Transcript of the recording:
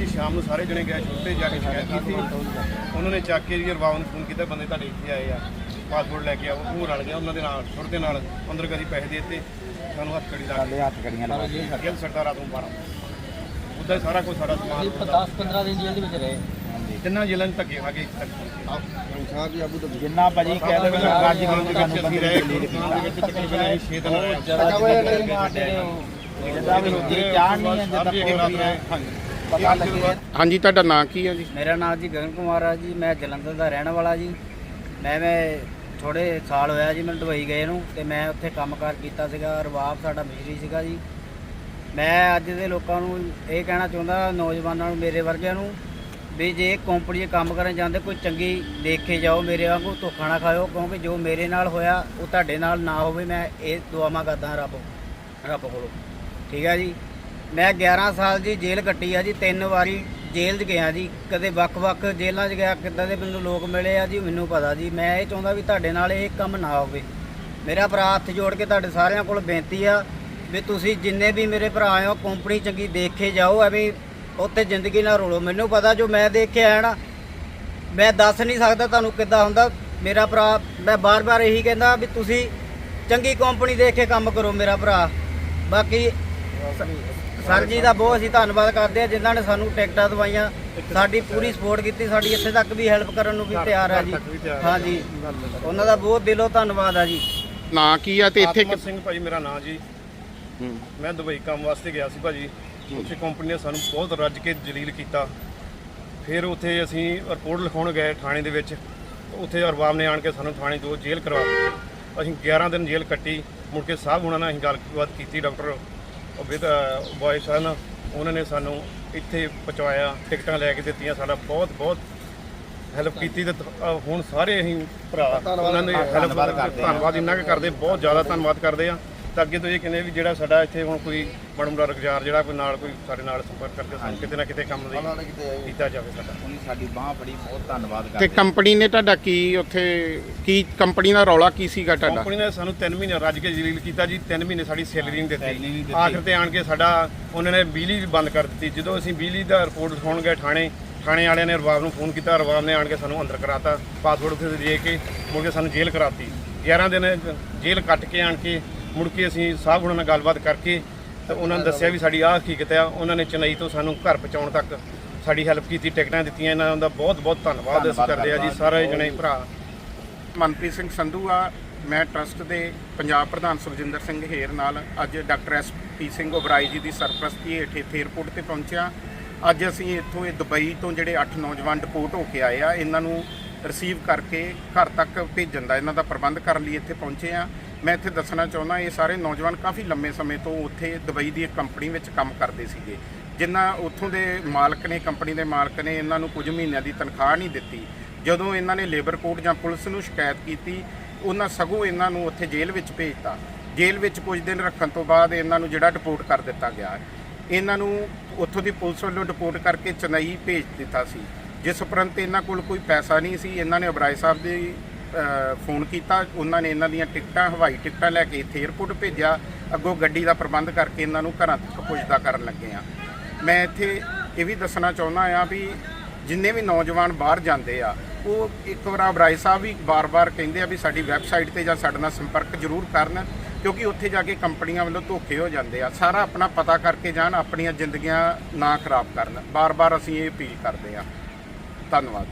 ਸਾਰੇ ਜਣੇ ਗਏ ਉੱਤੇ ਜਾ ਕੇ ਸ਼ਿਕਾਇਤ ਕੀਤੀ ਉਹਨਾਂ ਨੇ ਚੱਕ ਕੇ ਜੀ ਰਵਾਬ ਨੂੰ ਫੋਨ ਕੀਤਾ ਬੰਦੇ ਤੁਹਾਡੇ ਇੱਥੇ ਆਏ ਆ ਪਾਸਪੋਰਟ ਲੈ ਕੇ ਆਓ ਉਹ ਰਲ ਗਿਆ ਉਹਨਾਂ ਦੇ ਨਾਲ ਛੁੱਟ ਦੇ ਨਾਲ ਅੰਦਰ ਕਦੀ ਪੈਸੇ ਦੇ ਦਿੱਤੇ ਸਾਨੂੰ ਹੱਥ ਕੜੀ ਲਾ ਸਾਡੇ ਹੱਥ ਕੜੀਆਂ ਲਾ ਕੇ ਕੇ ਗਿਲ ਸੱਟਾ ਰਾਤੋਂ 12 ਉਦਾਂ ਸਾਰਾ ਕੁਝ ਸਾਡਾ ਸਮਾਨ 10 15 ਦਿਨ ਜੇਲ੍ਹ ਦੇ ਵਿੱਚ ਰਹੇ ਜਿੰਨਾ ਜ਼ਿਲ੍ਹਾ ਨੂੰ ਧੱਕੇ ਖਾ ਕੇ ਤੱਕ ਜਿੰਨਾ ਭਾਜੀ ਕਹਿ ਦੋ ਅੱਜ ਅੱਜ ਦੇ ਸਾਨੂੰ ਵਿੱਚ ਅਸੀਂ ਰਹੇ ਦੇ ਵਿੱਚ ਤਕਰੀਬਨ ਅਸੀਂ ਛੇ ਦਿਨ ਰਹੇ ਵੀ ਰੋਟੀ ਚਾਹ ਨਹੀਂ ਹੈ ਜਿੱਦਾਂ ਕੋਈ ਵੀ ਹੈ ਪਤਾ ਲੱਗੇ ਹਾਂਜੀ ਤੁਹਾਡਾ ਨਾਂ ਕੀ ਹੈ ਜੀ? ਮੇਰਾ ਨਾਮ ਜੀ ਗਗਨ ਕੁਮਾਰ ਆ ਜੀ ਮੈਂ ਜਲੰਧਰ ਦਾ ਰਹਿਣ ਵਾਲਾ ਜੀ। ਮੈਂ ਮੈਂ ਥੋੜੇ ਸਾਲ ਹੋਇਆ ਜੀ ਮੈਨੂੰ ਦੁਬਈ ਗਏ ਨੂੰ ਤੇ ਮੈਂ ਉੱਥੇ ਕੰਮਕਾਰ ਕੀਤਾ ਸੀਗਾ ਰਵਾਬ ਸਾਡਾ ਮਿਸਰੀ ਸੀਗਾ ਜੀ। ਮੈਂ ਅੱਜ ਦੇ ਲੋਕਾਂ ਨੂੰ ਇਹ ਕਹਿਣਾ ਚਾਹੁੰਦਾ ਨੌਜਵਾਨਾਂ ਨੂੰ ਮੇਰੇ ਵਰਗਿਆਂ ਨੂੰ ਵੀ ਜੇ ਕੰਪਨੀ 'ਚ ਕੰਮ ਕਰਨ ਜਾਂਦੇ ਕੋਈ ਚੰਗੀ ਦੇਖ ਕੇ ਜਾਓ ਮੇਰੇ ਵਾਂਗੂ ਧੋਖਾ ਨਾ ਖਾਇਓ ਕਿਉਂਕਿ ਜੋ ਮੇਰੇ ਨਾਲ ਹੋਇਆ ਉਹ ਤੁਹਾਡੇ ਨਾਲ ਨਾ ਹੋਵੇ ਮੈਂ ਇਹ ਦੁਆਵਾਂ ਕਰਦਾ ਰੱਬ ਰੱਬ ਕੋਲੋਂ। ਠੀਕ ਹੈ ਜੀ? ਮੈਂ 11 ਸਾਲ ਜੀ ਜੇਲ੍ਹ ਕੱਟੀ ਆ ਜੀ, ਤਿੰਨ ਵਾਰੀ ਜੇਲ੍ਹ 'ਚ ਗਿਆ ਜੀ। ਕਦੇ ਵੱਖ-ਵੱਖ ਜੇਲ੍ਹਾਂ 'ਚ ਗਿਆ, ਕਿੱਦਾਂ ਦੇ ਮੈਨੂੰ ਲੋਕ ਮਿਲੇ ਆ ਜੀ, ਮੈਨੂੰ ਪਤਾ ਜੀ। ਮੈਂ ਇਹ ਚਾਹੁੰਦਾ ਵੀ ਤੁਹਾਡੇ ਨਾਲ ਇਹ ਕੰਮ ਨਾ ਹੋਵੇ। ਮੇਰਾ ਭਰਾ ਹੱਥ ਜੋੜ ਕੇ ਤੁਹਾਡੇ ਸਾਰਿਆਂ ਕੋਲ ਬੇਨਤੀ ਆ ਵੀ ਤੁਸੀਂ ਜਿੰਨੇ ਵੀ ਮੇਰੇ ਭਰਾ ਹੋ ਕੰਪਨੀ ਚੰਗੀ ਦੇਖ ਕੇ ਜਾਓ, ਐਵੇਂ ਉੱਥੇ ਜ਼ਿੰਦਗੀ ਨਾਲ ਰੋਲੋ। ਮੈਨੂੰ ਪਤਾ ਜੋ ਮੈਂ ਦੇਖ ਕੇ ਆਇਆ ਨਾ, ਮੈਂ ਦੱਸ ਨਹੀਂ ਸਕਦਾ ਤੁਹਾਨੂੰ ਕਿੱਦਾਂ ਹੁੰਦਾ। ਮੇਰਾ ਭਰਾ, ਮੈਂ ਬਾਰ-ਬਾਰ ਇਹੀ ਕਹਿੰਦਾ ਵੀ ਤੁਸੀਂ ਚੰਗੀ ਕੰਪਨੀ ਦੇਖ ਕੇ ਕੰਮ ਕਰੋ, ਮੇਰਾ ਭਰਾ। ਬਾਕੀ ਸਰ ਜੀ ਦਾ ਬਹੁਤ ਅਸੀਂ ਧੰਨਵਾਦ ਕਰਦੇ ਆ ਜਿਨ੍ਹਾਂ ਨੇ ਸਾਨੂੰ ਟਿਕਟਾਂ ਦਵਾਈਆਂ ਸਾਡੀ ਪੂਰੀ ਸਪੋਰਟ ਕੀਤੀ ਸਾਡੀ ਇੱਥੇ ਤੱਕ ਵੀ ਹੈਲਪ ਕਰਨ ਨੂੰ ਵੀ ਤਿਆਰ ਆ ਜੀ। ਹਾਂਜੀ। ਉਹਨਾਂ ਦਾ ਬਹੁਤ ਦਿਲੋਂ ਧੰਨਵਾਦ ਆ ਜੀ। ਨਾਂ ਕੀ ਆ ਤੇ ਇੱਥੇ ਆਤਮਾ ਸਿੰਘ ਭਾਜੀ ਮੇਰਾ ਨਾਂ ਜੀ। ਹੂੰ। ਮੈਂ ਦੁਬਈ ਕੰਮ ਵਾਸਤੇ ਗਿਆ ਸੀ ਭਾਜੀ। ਉੱਥੇ ਕੰਪਨੀ ਨੇ ਸਾਨੂੰ ਬਹੁਤ ਰੱਜ ਕੇ ਜਲੀਲ ਕੀਤਾ। ਫਿਰ ਉੱਥੇ ਅਸੀਂ ਰਿਪੋਰਟ ਲਿਖਾਉਣ ਗਏ ਥਾਣੇ ਦੇ ਵਿੱਚ। ਉੱਥੇ ਅਰਬਾਬ ਨੇ ਆਣ ਕੇ ਸਾਨੂੰ ਥਾਣੇ ਤੋਂ ਜੇਲ੍ਹ ਕਰਵਾ ਦਿੱਤੀ। ਅਸੀਂ 11 ਦਿਨ ਜੇਲ੍ਹ ਕੱਟੀ। ਮੁੜ ਕੇ ਸਾਹਿਬ ਹੁਣਾਂ ਨਾਲ ਅਸੀਂ ਗੱਲਬਾਤ ਕੀਤੀ ਡਾਕਟਰ ਵਿਦ ਬॉय ਸਨ ਉਹਨਾਂ ਨੇ ਸਾਨੂੰ ਇੱਥੇ ਪਹੁੰਚਾਇਆ ਟਿਕਟਾਂ ਲੈ ਕੇ ਦਿੱਤੀਆਂ ਸਾਡਾ ਬਹੁਤ ਬਹੁਤ ਹੈਲਪ ਕੀਤੀ ਤੇ ਹੁਣ ਸਾਰੇ ਅਸੀਂ ਭਰਾ ਉਹਨਾਂ ਦੇ ਹੈਲਪ। ਧੰਨਵਾਦ ਇੰਨਾ ਕੁ ਕਰਦੇ ਬਹੁਤ ਜ਼ਿਆਦਾ ਧੰਨਵਾਦ ਕਰਦੇ ਆ ਤਾਂ ਅੱਗੇ ਤੋਂ ਇਹ ਕਹਿੰਦੇ ਵੀ ਜਿਹੜਾ ਸਾਡਾ ਇੱਥੇ ਹੁਣ ਕੋਈ ਬੜਮੜਾ ਰੁਜ਼ਗਾਰ ਜਿਹੜਾ ਕੋਈ ਨਾਲ ਕੋਈ ਸਾਡੇ ਨਾਲ ਸੰਪਰਕ ਕਰਕੇ ਸਾਨੂੰ ਕਿਤੇ ਨਾ ਕਿਤੇ ਕੰਮ ਦੀ ਕੀਤਾ ਜਾਵੇ ਸਾਡਾ। ਉਹਨੇ ਸਾਡੀ ਬਾਹ ਫੜੀ ਬਹੁਤ ਧੰਨਵਾਦ ਤੇ ਕਰਦੇ ਕੰਪਨੀ ਨੇ ਤੁਹਾਡਾ ਕੀ ਉੱਥੇ ਕੀ ਕੰਪਨੀ ਦਾ ਰੌਲਾ ਕੀ ਸੀਗਾ ਤੁਹਾਡਾ? ਕੰਪਨੀ ਨੇ ਸਾਨੂੰ 3 ਮਹੀਨੇ ਰੱਜ ਕੇ ਜਲੀਲ ਕੀਤਾ ਜੀ 3 ਮਹੀਨੇ ਸਾਡੀ ਸੈਲਰੀ ਨਹੀਂ Salary ਨਹੀਂ ਦਿੱਤੀ। ਦਿੱਤੀ। ਆਖਰ ਤੇ ਆਣ ਕੇ ਸਾਡਾ ਉਹਨਾਂ ਨੇ ਬਿਜਲੀ ਵੀ ਬੰਦ ਕਰ ਦਿੱਤੀ। ਜਦੋਂ ਅਸੀਂ ਬਿਜਲੀ ਦਾ ਰਿਪੋਰਟ ਦਿਖਾਉਣ ਗਏ ਥਾਣੇ ਥਾਣੇ ਵਾਲਿਆਂ ਨੇ ਰਵਾਬ ਨੂੰ ਫੋਨ ਕੀਤਾ ਰਵਾਬ ਨੇ ਆਣ ਕੇ ਸਾਨੂੰ ਅੰਦਰ ਕਰਾਤਾ ਪਾਸਪੋਰਟ ਉੱਥੇ ਦੇ ਕੇ ਮੁੜ ਕੇ ਸਾਨੂੰ ਜੇਲ੍ਹ ਕਰਾਤੀ। 11 ਦਿਨ ਜੇਲ੍ਹ ਕੱਟ ਕੇ ਆਣ ਕੇ ਮੁੜ ਕੇ ਅਸੀਂ ਸਾਹਿਬ ਹੁਣਾਂ ਨਾਲ ਗੱਲਬਾਤ ਕਰਕੇ ਤੇ ਉਹਨਾਂ ਨੇ ਦੱਸਿਆ ਵੀ ਸਾਡੀ ਆਹ ਹਕੀਕਤ ਆ। ਉਹਨਾਂ ਨੇ ਚੇਨਈ ਤੋਂ ਸਾਨੂੰ ਘਰ ਪਹੁੰਚਾਉਣ ਤੱਕ ਸਾਡੀ ਹੈਲਪ ਕੀਤੀ ਟਿਕਟਾਂ ਦਿੱਤੀਆਂ। ਇਹਨਾਂ ਦਾ ਬਹੁਤ ਬਹੁਤ ਧੰਨਵਾਦ ਅਸੀਂ ਕਰਦੇ ਆ ਜੀ ਸਾਰੇ ਜਣੇ ਭਰਾ। ਮਨਪ੍ਰੀਤ ਸਿੰਘ ਸੰਧੂ ਆ। ਮੈਂ ਟਰਸਟ ਦੇ ਪੰਜਾਬ ਪ੍ਰਧਾਨ ਸੁਖਜਿੰਦਰ ਸਿੰਘ ਹੇਰ ਨਾਲ ਅੱਜ doctor S P Singh Oberoi ji ਦੀ ਸਰਪ੍ਰਸਤੀ ਹੇਠ ਇੱਥੇ 에ਅਰਪੋਰਟ ਤੇ ਪਹੁੰਚਿਆ। ਅੱਜ ਅਸੀਂ ਇੱਥੋਂ ਇਹ ਦੁਬਈ ਤੋਂ ਜਿਹੜੇ 8 ਨੌਜਵਾਨ ਡਿਪੋਰਟ ਹੋ ਕੇ ਆਏ ਆ ਇਹਨਾਂ ਨੂੰ ਰਿਸੀਵ ਕਰਕੇ ਘਰ ਤੱਕ ਭੇਜਣ ਦਾ ਇਹਨਾਂ ਦਾ ਪ੍ਰਬੰਧ ਕਰਨ ਲਈ ਇੱਥੇ ਪਹੁੰਚੇ ਆ। ਮੈਂ ਇੱਥੇ ਦੱਸਣਾ ਚਾਹੁੰਦਾ, ਇਹ ਸਾਰੇ ਨੌਜਵਾਨ ਕਾਫੀ ਲੰਮੇ ਸਮੇਂ ਤੋਂ ਉੱਥੇ ਦੁਬਈ ਦੀ ਇੱਕ ਕੰਪਨੀ ਵਿੱਚ ਕੰਮ ਕਰਦੇ ਸੀਗੇ। ਜਿਨ੍ਹਾਂ ਉੱਥੋਂ ਦੇ ਮਾਲਕ ਨੇ, ਕੰਪਨੀ ਦੇ ਮਾਲਕ ਨੇ ਇਹਨਾਂ ਨੂੰ ਕੁਝ ਮਹੀਨਿਆਂ ਦੀ ਤਨਖਾਹ ਨਹੀਂ ਦਿੱਤੀ। ਜਦੋਂ ਇਹਨਾਂ ਨੇ ਲੇਬਰ ਕੋਰਟ ਜਾਂ ਪੁਲਿਸ ਨੂੰ ਸ਼ਿਕਾਇਤ ਕੀਤੀ, ਉਹਨਾਂ ਸਗੋਂ ਇਹਨਾਂ ਨੂੰ ਉੱਥੇ ਜੇਲ੍ਹ ਵਿੱਚ ਭੇਜਤਾ। ਜੇਲ੍ਹ ਵਿੱਚ ਕੁਝ ਦਿਨ ਰੱਖਣ ਤੋਂ ਬਾਅਦ ਇਹਨਾਂ ਨੂੰ ਜਿਹੜਾ ਡਿਪੋਰਟ ਕਰ ਦਿੱਤਾ ਗਿਆ। ਇਹਨਾਂ ਨੂੰ ਉੱਥੋਂ ਦੀ ਪੁਲਿਸ ਵੱਲੋਂ ਡਿਪੋਰਟ ਕਰਕੇ ਚੇਨਈ ਭੇਜ ਦਿੱਤਾ ਸੀ। ਜਿਸ ਉਪਰੰਤ ਇਹਨਾਂ ਕੋਲ ਕੋਈ ਪੈਸਾ ਨਹੀਂ ਸੀ। ਇਹਨਾਂ ਨੇ ਅਬਰਾਏ ਸਾਹਿਬ ਦੀ ਫੋਨ ਕੀਤਾ। ਉਹਨਾਂ ਨੇ ਇਹਨਾਂ ਦੀਆਂ ਟਿਕਟਾਂ, ਹਵਾਈ ਟਿਕਟਾਂ ਲੈ ਕੇ ਇੱਥੇ 에ਅਰਪੋਰਟ ਭੇਜਿਆ। ਅੱਗੋਂ ਗੱਡੀ ਦਾ ਪ੍ਰਬੰਧ ਕਰਕੇ ਇਹਨਾਂ ਨੂੰ ਘਰਾਂ ਤੱਕ ਪੁੱਜਦਾ ਕਰਨ ਲੱਗੇ ਆ ਮੈਂ ਇੱਥੇ ਇਹ ਵੀ ਦੱਸਣਾ ਚਾਹੁੰਦਾ ਆ ਵੀ ਜਿੰਨੇ ਵੀ ਨੌਜਵਾਨ ਬਾਹਰ ਜਾਂਦੇ ਆ, ਉਹ ਇੱਕ ਵਾਰ ਅਬਰਾਏ ਸਾਹਿਬ ਵੀ ਬਾਰ-ਬਾਰ ਕਹਿੰਦੇ ਆ ਵੀ ਸਾਡੀ ਵੈਬਸਾਈਟ ਤੇ ਜਾਂ ਸਾਡੇ ਨਾਲ ਸੰਪਰਕ ਜ਼ਰੂਰ ਕਰਨ, ਕਿਉਂਕਿ ਉੱਥੇ ਜਾ ਕੇ ਕੰਪਨੀਆਂ ਵੱਲੋਂ ਧੋਖੇ ਹੋ ਜਾਂਦੇ ਆ। ਸਾਰਾ ਆਪਣਾ ਪਤਾ ਕਰਕੇ ਜਾਣ, ਆਪਣੀਆਂ ਜ਼ਿੰਦਗੀਆਂ ਨਾ ਖਰਾਬ ਕਰਨ। ਬਾਰ-ਬਾਰ ਅਸੀਂ ਇਹ ਅਪੀਲ ਕਰਦੇ ਆ ਧੰਨਵਾਦ।